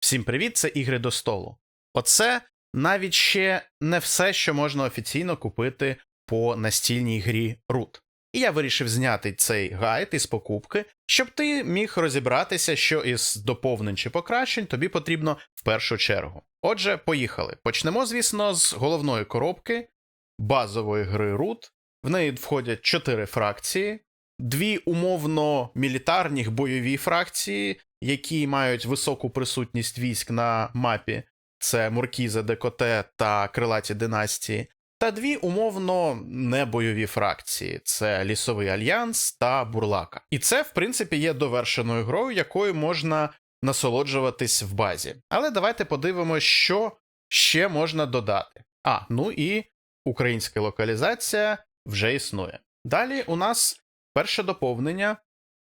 Всім привіт, це ігри до столу. Оце навіть ще не все, що можна офіційно купити по настільній грі Root. І я вирішив зняти цей гайд із покупки, щоб ти міг розібратися, що із доповнень чи покращень тобі потрібно в першу чергу. Отже, поїхали. Почнемо, звісно, з головної коробки базової гри Root. В неї входять чотири фракції, дві умовно мілітарні бойові фракції, які мають високу присутність військ на мапі. Це Муркіза, Декоте та Крилаті династії, та дві умовно небойові фракції: це Лісовий Альянс та Бурлака. І це, в принципі, є довершеною грою, якою можна насолоджуватись в базі. Але давайте подивимося, що ще можна додати. А, ну і українська локалізація вже існує. Далі у нас перше доповнення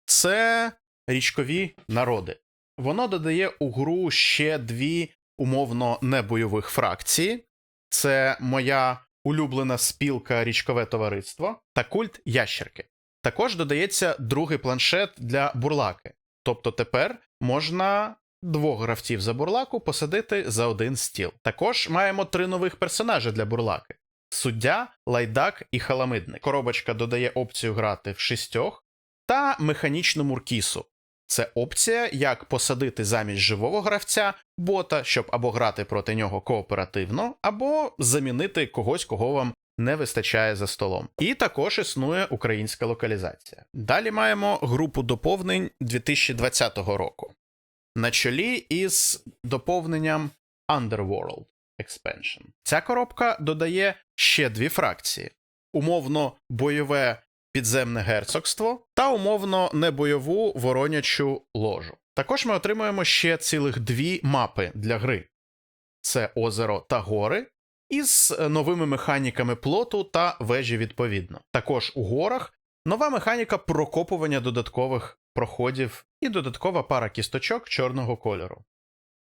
це річкові народи. Воно додає у гру ще дві умовно небойових фракції. Це моя улюблена спілка річкове товариство та культ ящерки. Також додається другий планшет для бурлаки. Тобто тепер можна двох гравців за бурлаку посадити за один стіл. Також маємо три нових персонажі для бурлаки: суддя, лайдак і халамидник. Коробочка додає опцію грати в шістьох та механічну муркісу. Це опція, як посадити замість живого гравця бота, щоб або грати проти нього кооперативно, або замінити когось, кого вам не вистачає за столом. І також існує українська локалізація. Далі маємо групу доповнень 2020 року. На чолі із доповненням Underworld Expansion. Ця коробка додає ще дві фракції: умовно бойове підземне герцогство та умовно небойову воронячу ложу. Також ми отримуємо ще цілих дві мапи для гри: це озеро та гори, із новими механіками плоту та вежі відповідно. Також у горах нова механіка прокопування додаткових проходів і додаткова пара кісточок чорного кольору.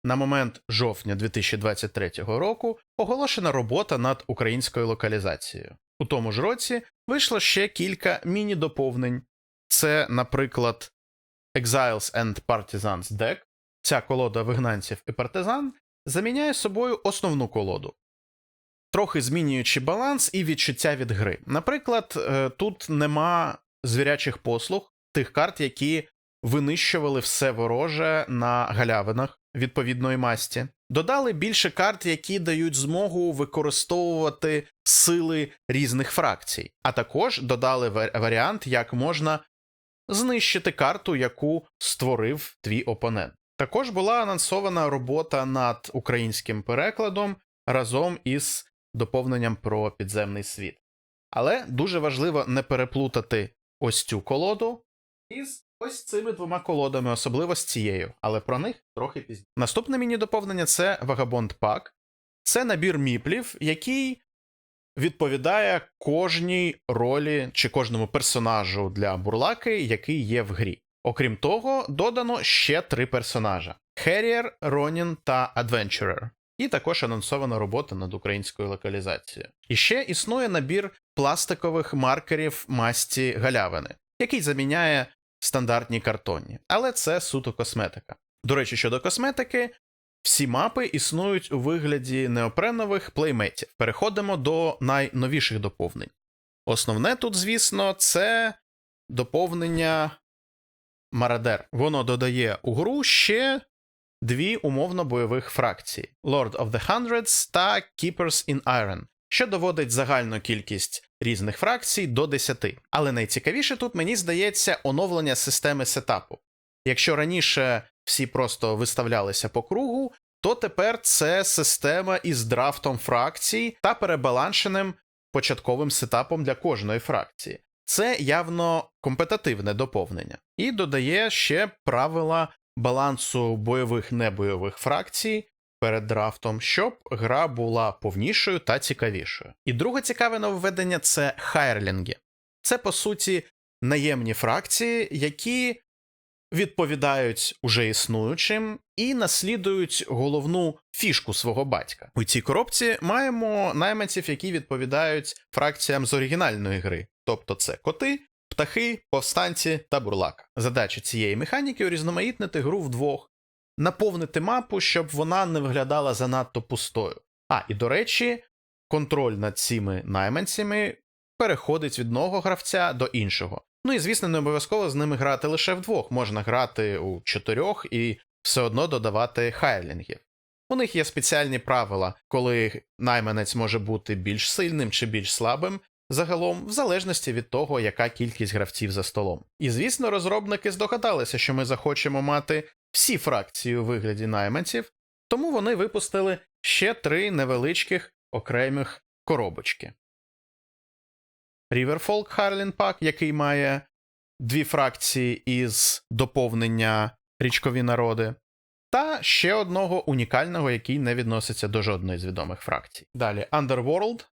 На момент жовтня 2023 року оголошена робота над українською локалізацією. У тому ж році вийшло ще кілька міні-доповнень. Це, наприклад, Exiles and Partisans Deck. Ця колода вигнанців і партизан заміняє собою основну колоду, трохи змінюючи баланс і відчуття від гри. Наприклад, е, тут нема звірячих послуг, тих карт, які винищували все вороже на галявинах відповідної масті. Додали більше карт, які дають змогу використовувати сили різних фракцій, а також додали варіант, як можна знищити карту, яку створив твій опонент. Також була анонсована робота над українським перекладом разом із доповненням про підземний світ. Але дуже важливо не переплутати ось цю колоду із ось цими двома колодами, особливо з цією, але про них трохи пізніше. Наступне міні-доповнення це Vagabond Pack. Це набір міплів, який відповідає кожній ролі чи кожному персонажу для бурлаки, який є в грі. Окрім того, додано ще три персонажа: Harrier, Ронін та Adventurer. І також анонсована робота над українською локалізацією. І ще існує набір пластикових маркерів масті галявини, який заміняє стандартні картонні, але це суто косметика. До речі, щодо косметики, всі мапи існують у вигляді неопренових плейметів. Переходимо до найновіших доповнень. Основне тут, звісно, це доповнення Марадер. Воно додає у гру ще дві умовно бойових фракції: Lord of the Hundreds та Keepers in Iron, що доводить загальну кількість різних фракцій до 10. Але найцікавіше тут, мені здається, оновлення системи сетапу. Якщо раніше всі просто виставлялися по кругу, то тепер це система із драфтом фракцій та перебаланшеним початковим сетапом для кожної фракції. Це явно компетативне доповнення, і додає ще правила балансу бойових небойових фракцій перед драфтом, щоб гра була повнішою та цікавішою. І друге цікаве нововведення це хайрлінги. Це по суті наємні фракції, які відповідають уже існуючим і наслідують головну фішку свого батька. У цій коробці маємо найманців, які відповідають фракціям з оригінальної гри, тобто це коти, птахи, повстанці та бурлака. Задача цієї механіки урізноманітнити гру вдвох, наповнити мапу, щоб вона не виглядала занадто пустою. А, і до речі, контроль над цими найманцями переходить від одного гравця до іншого. Ну і звісно, не обов'язково з ними грати лише вдвох, можна грати у чотирьох і все одно додавати хайлінгів. У них є спеціальні правила, коли найманець може бути більш сильним чи більш слабим, загалом, в залежності від того, яка кількість гравців за столом. І звісно, розробники здогадалися, що ми захочемо мати всі фракції у вигляді найманців, тому вони випустили ще три невеличких окремих коробочки. Riverfolk Harlin Pack, який має дві фракції із доповнення річкові народи, та ще одного унікального, який не відноситься до жодної з відомих фракцій. Далі Underworld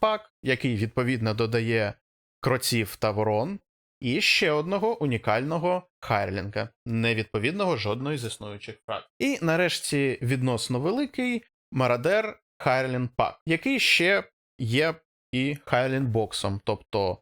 Pack, який відповідно додає кроців та ворон, і ще одного унікального Хайлінга, не відповідного жодної з існуючих фракцій. І нарешті відносно великий Марадер Хайлін Pack, який ще є і Хайлін боксом, тобто.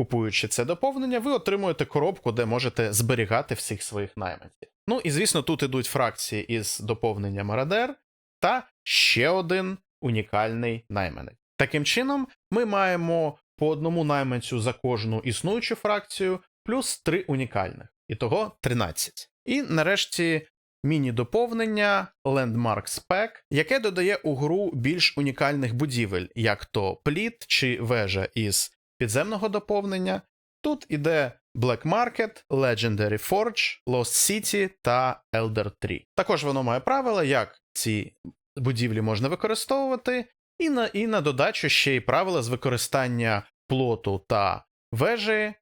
Купуючи це доповнення, ви отримуєте коробку, де можете зберігати всіх своїх найманців. Ну і звісно, тут ідуть фракції із доповнення Марадер та ще один унікальний найманець. Таким чином, ми маємо по одному найманцю за кожну існуючу фракцію, плюс три унікальних, ітого 13. І нарешті міні-доповнення Landmark Spec, яке додає у гру більш унікальних будівель, як то пліт чи вежа із підземного доповнення. Тут іде Black Market, Legendary Forge, Lost City та Elder 3. Також воно має правила, як ці будівлі можна використовувати, і на, і на додачу ще й правила з використання плоту та вежі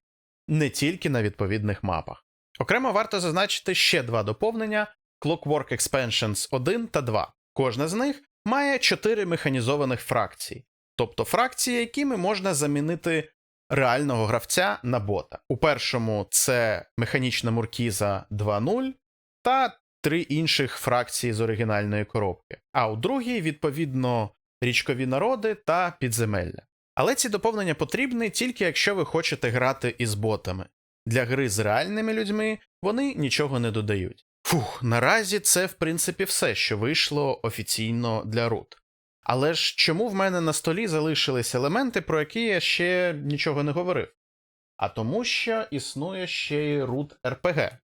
не тільки на відповідних мапах. Окремо варто зазначити ще два доповнення Clockwork Expansions 1 та 2. Кожна з них має 4 механізованих фракції, тобто фракції, якими можна замінити реального гравця на бота. У першому це механічна муркіза 2.0 та три інших фракції з оригінальної коробки. А у другій, відповідно, річкові народи та підземелля. Але ці доповнення потрібні тільки якщо ви хочете грати із ботами. Для гри з реальними людьми вони нічого не додають. Фух, наразі це в принципі все, що вийшло офіційно для root. Але ж чому в мене на столі залишились елементи, про які я ще нічого не говорив? А тому, що існує ще й root RPG.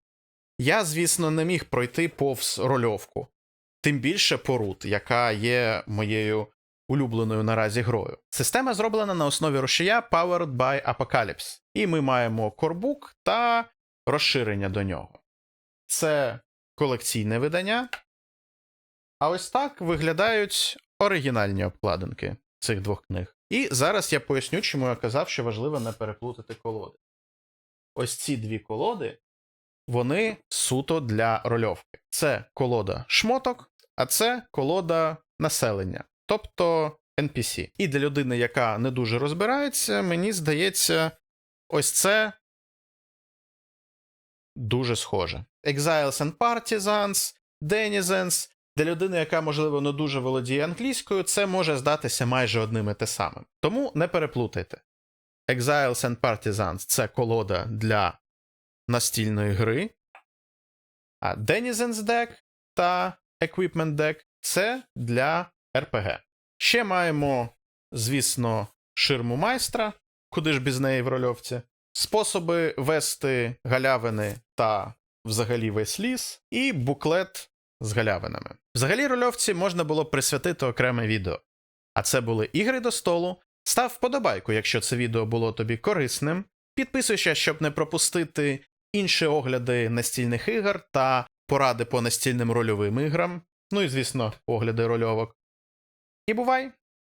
Я, звісно, не міг пройти повз рольовку, тим більше по root, яка є моєю улюбленою наразі грою. Система зроблена на основі рушія Powered by Apocalypse, і ми маємо корбук та розширення до нього. Це колекційне видання. А ось так виглядають оригінальні обкладинки цих двох книг. І зараз я поясню, чому я казав, що важливо не переплутати колоди. Ось ці дві колоди, вони суто для рольовки. Це колода шмоток, а це колода населення, тобто NPC. І для людини, яка не дуже розбирається, мені здається, ось це дуже схоже. Exiles and Partisans, Denizens. Для людини, яка, можливо, не дуже володіє англійською, це може здатися майже одним і те самим. Тому не переплутайте. Exiles and Partisans це колода для настільної гри, а Denizens Deck та Equipment Deck це для RPG. Ще маємо, звісно, ширму майстра, куди ж без неї в рольовці, способи вести галявини та взагалі весь ліс, і буклет з галявинами. Взагалі рольовці можна було присвятити окреме відео. А це були ігри до столу. Став вподобайку, якщо це відео було тобі корисним. Підписуйся, щоб не пропустити інші огляди настільних ігор та поради по настільним рольовим іграм. Ну і, звісно, огляди рольовок. І бувай!